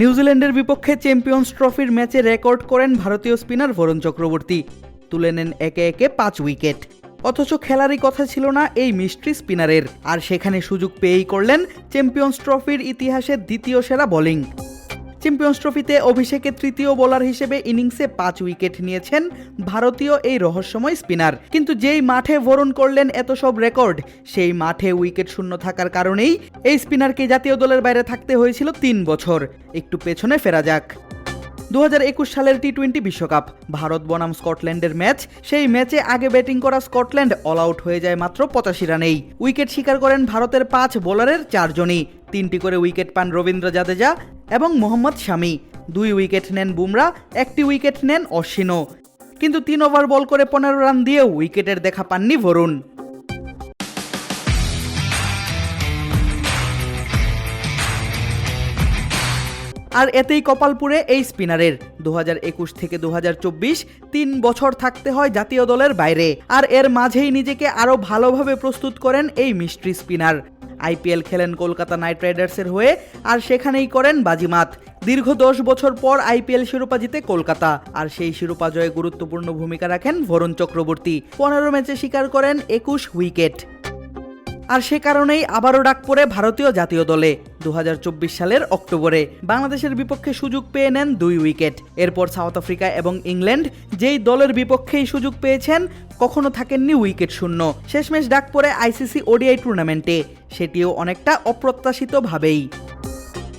নিউজিল্যান্ডের বিপক্ষে চ্যাম্পিয়ন্স ট্রফির ম্যাচে রেকর্ড করেন ভারতীয় স্পিনার বরুণ চক্রবর্তী। তুলে নেন একে একে পাঁচ উইকেট। অথচ খেলারই কথা ছিল না এই মিস্ট্রি স্পিনারের। আর সেখানে সুযোগ পেয়েই করলেন চ্যাম্পিয়ন্স ট্রফির ইতিহাসের দ্বিতীয় সেরা বোলিং। চ্যাম্পিয়ন্স ট্রফিতে অভিষেকে তৃতীয় বোলার হিসেবে ইনিংসে পাঁচ উইকেট নিয়েছেন ভারতীয় এই রহস্যময় স্পিনার কিন্তু যেই মাঠে বরণ করলেন এত সব রেকর্ড সেই মাঠে উইকেট শূন্য থাকার কারণেই এই স্পিনারকে জাতীয় দলের বাইরে থাকতে হয়েছিল তিন বছর। একটু পেছনে ফেরা যাক। দু হাজার একুশ সালের টি টোয়েন্টি বিশ্বকাপ, ভারত বনাম স্কটল্যান্ডের ম্যাচ সেই ম্যাচে আগে ব্যাটিং করা স্কটল্যান্ড অল আউট হয়ে যায় মাত্র পঁচাশি রানেই। উইকেট শিকার করেন ভারতের পাঁচ বোলারের চারজনই। তিনটি করে উইকেট পান রবীন্দ্র জাদেজা এবং মোহাম্মদ শামি। দুই উইকেট নেন বুমরা, একটি উইকেট নেন অশ্বিনও। কিন্তু তিন ওভার বল করে পনেরো রান দিয়েও উইকেটের দেখা পাননি বরুণ। আর এতেই কপালপুরে এই স্পিনারের। দু একুশ থেকে দু তিন বছর থাকতে হয় জাতীয় দলের বাইরে। আর এর মাঝেই নিজেকে আরও ভালোভাবে প্রস্তুত করেন এই মিস্ট্রি স্পিনার। আইপিএল খেলেন কলকাতা নাইট রাইডার্সের হয়ে আর সেখানেই করেন বাজিমাত। দীর্ঘ দশ বছর পর আইপিএল শিরোপা জিতে কলকাতা। আর সেই শিরোপা জয়ে গুরুত্বপূর্ণ ভূমিকা রাখেন ভরুণ চক্রবর্তী। পনেরো ম্যাচে শিকার করেন একুশ উইকেট। আর সে কারণেই আবারও ডাক পড়ে ভারতীয় জাতীয় দলে। দু হাজার চব্বিশ সালের অক্টোবরে বাংলাদেশের বিপক্ষে সুযোগ পেয়ে নেন দুই উইকেট। এরপর সাউথ আফ্রিকা এবং ইংল্যান্ড যেই দলের বিপক্ষেই সুযোগ পেয়েছেন, কখনো থাকেননি উইকেট শূন্য। শেষমেশ ডাক পড়ে আইসিসি ওডিআই টুর্নামেন্টে। সেটিও অনেকটা অপ্রত্যাশিতভাবেই।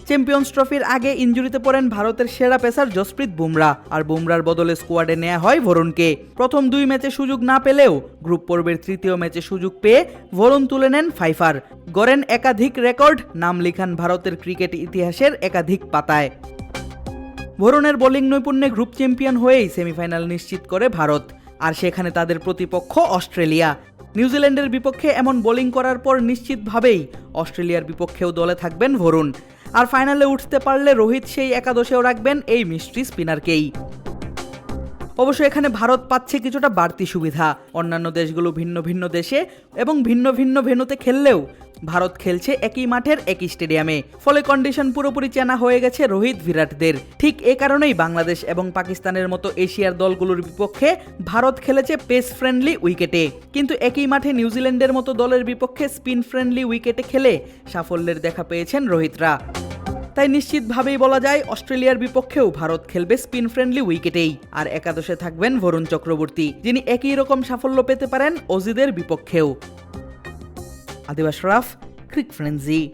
চ্যাম্পিয়ন্স ট্রফির আগে ইঞ্জুরিতে পড়েন ভারতের সেরা পেসার জসপ্রীত বুমরা। আর বুমরার বদলে স্কোয়াডে নেওয়া হয় ভরুণকে। প্রথম দুই ম্যাচে সুযোগ না পেলেও গ্রুপ পর্বের তৃতীয় ম্যাচে সুযোগ পেয়ে ভরুণ তুলে নেন ফাইফার। গড়েন একাধিক রেকর্ড, নাম লিখান ভারতের ক্রিকেট ইতিহাসের একাধিক পাতায়। ভরুণের বোলিং নৈপুণ্যে গ্রুপ চ্যাম্পিয়ন হয়েই সেমিফাইনাল নিশ্চিত করে ভারত। আর সেখানে তাদের প্রতিপক্ষ অস্ট্রেলিয়া। নিউজিল্যান্ডের বিপক্ষে এমন বোলিং করার পর নিশ্চিতভাবেই অস্ট্রেলিয়ার বিপক্ষেও দলে থাকবেন ভরুণ। আর ফাইনালে উঠতে পারলে রোহিত সেই একাদশেও রাখবেন এই মিস্ট্রি স্পিনারকেই। অবশ্য এখানে ভারত পাচ্ছে কিছুটা বাড়তি সুবিধা। অন্যান্য দেশগুলো ভিন্ন ভিন্ন দেশে এবং ভিন্ন ভিন্ন ভেন্যুতে খেললেও ভারত খেলছে একই মাঠের একই স্টেডিয়ামে। ফলে কন্ডিশন পুরোপুরি চেনা হয়ে গেছে রোহিত বিরাটদের। ঠিক এ কারণেই বাংলাদেশ এবং পাকিস্তানের মতো এশিয়ার দলগুলোর বিপক্ষে ভারত খেলেছে পেস ফ্রেন্ডলি উইকেটে। কিন্তু একই মাঠে নিউজিল্যান্ডের মতো দলের বিপক্ষে স্পিন ফ্রেন্ডলি উইকেটে খেলে সাফল্যের দেখা পেয়েছেন রোহিতরা। তাই নিশ্চিতভাবেই বলা যায় অস্ট্রেলিয়ার বিপক্ষেও ভারত খেলবে স্পিন ফ্রেন্ডলি উইকেটেই। আর একাদশে থাকবেন বরুণ চক্রবর্তী, যিনি একই রকম সাফল্য পেতে পারেন অজিদের বিপক্ষেও। আদিবাস রাফ, ক্রিক ফ্রেন্সি।